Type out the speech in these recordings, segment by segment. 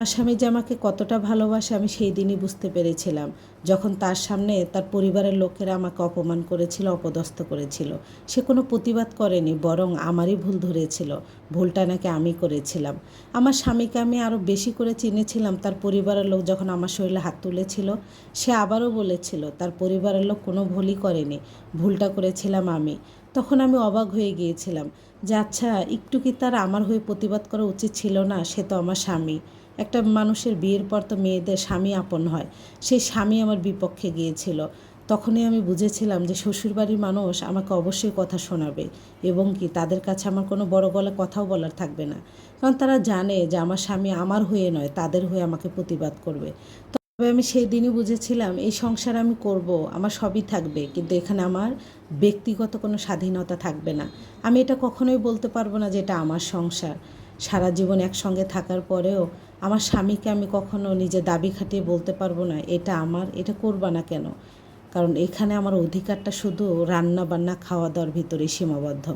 আমার স্বামী যে আমাকে কতটা ভালোবাসে আমি সেই দিনই বুঝতে পেরেছিলাম। যখন তার সামনে তার পরিবারের লোকেরা আমাকে অপমান করেছিল, অপদস্থ করেছিল, সে কোনো প্রতিবাদ করেনি, বরং আমারই ভুল ধরেছিল, ভুলটা নাকি আমি করেছিলাম। আমার স্বামীকে আমি আরও বেশি করে চিনেছিলাম, তার পরিবারের লোক যখন আমার শরীরে হাত তুলেছিল, সে আবারও বলেছিল, তার পরিবারের লোক কোনো ভুলই করেনি, ভুলটা করেছিলাম আমি। তখন আমি অবাক হয়ে গিয়েছিলাম যে আচ্ছা একটু কি তার আমার হয়ে প্রতিবাদ করা উচিত ছিল না? সে তো আমার স্বামী। একটা মানুষের বিয়ের পর তো মেয়েদের স্বামী আপন হয়। সেই স্বামী আমার বিপক্ষে গিয়েছিল। তখনই আমি বুঝেছিলাম যে শ্বশুরবাড়ির মানুষ আমাকে অবশ্যই কথা শোনাবে এবং কি তাদের কাছে আমার কোনো বড় গলা কথাও বলার থাকবে না। কারণ তারা জানে যে আমার স্বামী আমার হয়ে নয়, তাদের হয়ে আমাকে প্রতিবাদ করবে। তবে আমি সেই দিনই বুঝেছিলাম, এই সংসার আমি করব, আমার সবই থাকবে, কিন্তু এখানে আমার ব্যক্তিগত কোনো স্বাধীনতা থাকবে না। আমি এটা কখনোই বলতে পারব না যে এটা আমার সংসার। সারা জীবন একসঙ্গে থাকার পরেও আমার স্বামীকে আমি কখনো নিজে দাবি খাটিয়ে বলতে পারব না, এটা আমার, এটা করবা না কেন? কারণ এখানে আমার অধিকারটা শুধু রান্না বান্না, খাওয়া দাওয়ার ভিতরে সীমাবদ্ধ।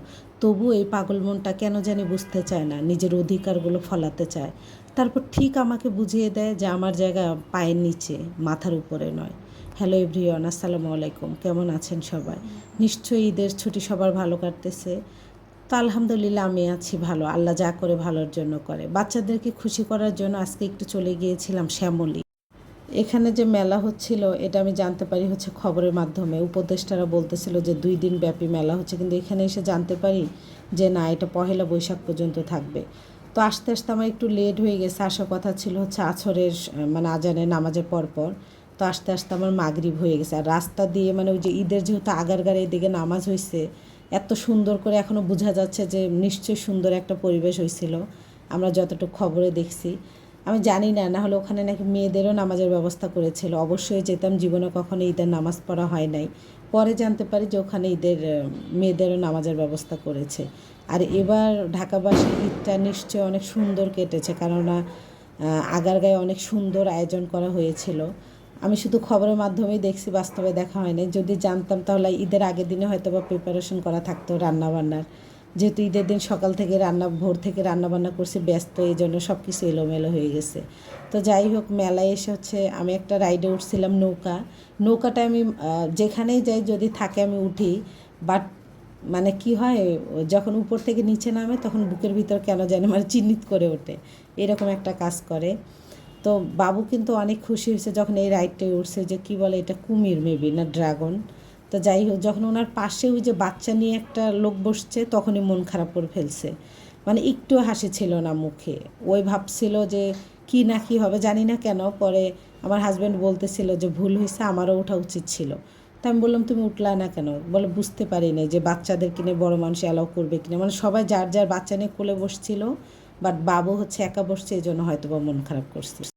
তবু এই পাগল মনটা কেন জানি বুঝতে চায় না, নিজের অধিকারগুলো ফলাতে চায়। তারপর ঠিক আমাকে বুঝিয়ে দেয় যে আমার জায়গা পায়ের নিচে, মাথার উপরে নয়। হ্যালো এভরিওয়ান, আসসালামু আলাইকুম, কেমন আছেন সবাই? নিশ্চয়ই ঈদের ছুটি সবার ভালো কাটতেছে। তো আলহামদুলিল্লাহ আমি আছি ভালো। আল্লাহ যা করে ভালোর জন্য করে। বাচ্চাদেরকে খুশি করার জন্য আজকে একটু চলে গিয়েছিলাম শ্যামলী। এখানে যে মেলা হচ্ছিল, এটা আমি জানতে পারি হচ্ছে খবরের মাধ্যমে। উপদেষ্টারা বলতেছিল যে দুই দিন ব্যাপী মেলা হচ্ছে, কিন্তু এখানে এসে জানতে পারি যে না, এটা পহেলা বৈশাখ পর্যন্ত থাকবে। তো আস্তে আস্তে আমার একটু লেট হয়ে গেছে। আসার কথা ছিল হচ্ছে আছরের মানে আজানের নামাজের পরপর। তো আস্তে আস্তে আমার মাগরিব হয়ে গেছে। আর রাস্তা দিয়ে মানে ওই যে ঈদের যেহেতু আগারগাড়ে এদিকে নামাজ হয়েছে এত সুন্দর করে এখনও বোঝা যাচ্ছে যে নিশ্চয়ই সুন্দর একটা পরিবেশ হয়েছিল। আমরা যতটুকু খবরে দেখছি। আমি জানি না না হলে ওখানে নাকি মেয়েদেরও নামাজের ব্যবস্থা করেছিল। অবশ্যই যেতাম, জীবনে কখনো ঈদের নামাজ পড়া হয় নাই। পরে জানতে পারি যে ওখানে ঈদের মেয়েদেরও নামাজের ব্যবস্থা করেছে। আর এবার ঢাকাবাসীর ঈদটা নিশ্চয় অনেক সুন্দর কেটেছে। কেননা আগারগাঁয়ে অনেক সুন্দর আয়োজন করা হয়েছিল। আমি শুধু খবরের মাধ্যমেই দেখছি, বাস্তবে দেখা হয়নি। যদি জানতাম তাহলে ঈদের আগের দিনে হয়তো বা প্রিপারেশন করা থাকতো রান্নাবান্নার। যেহেতু ঈদের দিন সকাল থেকে রান্না, ভোর থেকে রান্না বান্না করছি, ব্যস্ত, এই জন্য সব কিছু এলোমেলো হয়ে গেছে। তো যাই হোক, মেলায় এসে হচ্ছে আমি একটা রাইডে উঠছিলাম নৌকা। নৌকাটা আমি যেখানেই যাই, যদি থাকে আমি উঠি। বাট মানে কি হয়, যখন উপর থেকে নিচে নামে, তখন বুকের ভিতর কেন জানি মানে চিহ্নিত করে ওঠে। এরকম একটা কাজ করে। তো বাবু কিন্তু অনেক খুশি হয়েছে যখন এই রাইডটাই উঠছে যে কি বলে এটা কুমির মেবি না ড্রাগন। তো যাই হোক, যখন ওনার পাশে ওই যে বাচ্চা নিয়ে একটা লোক বসছে তখনই মন খারাপ করে ফেলছে। মানে একটু হাসি ছিল না মুখে। ওই ভাবছিল যে কি না কি হবে জানি না কেন। পরে আমার হাজব্যান্ড বলতেছিল যে ভুল হয়েছে, আমারও ওঠা উচিত ছিল। তা আমি বললাম, তুমি উঠলা না কেন? বলে, বুঝতে পারি নাই যে বাচ্চাদের কিনে বড় মানুষ অ্যালাউ করবে কিনা। মানে সবাই যার যার বাচ্চা নিয়ে কোলে বসছিল বাট বাবু হচ্ছে একা বসছে এই জন্য হয়তো বা মন খারাপ করছে।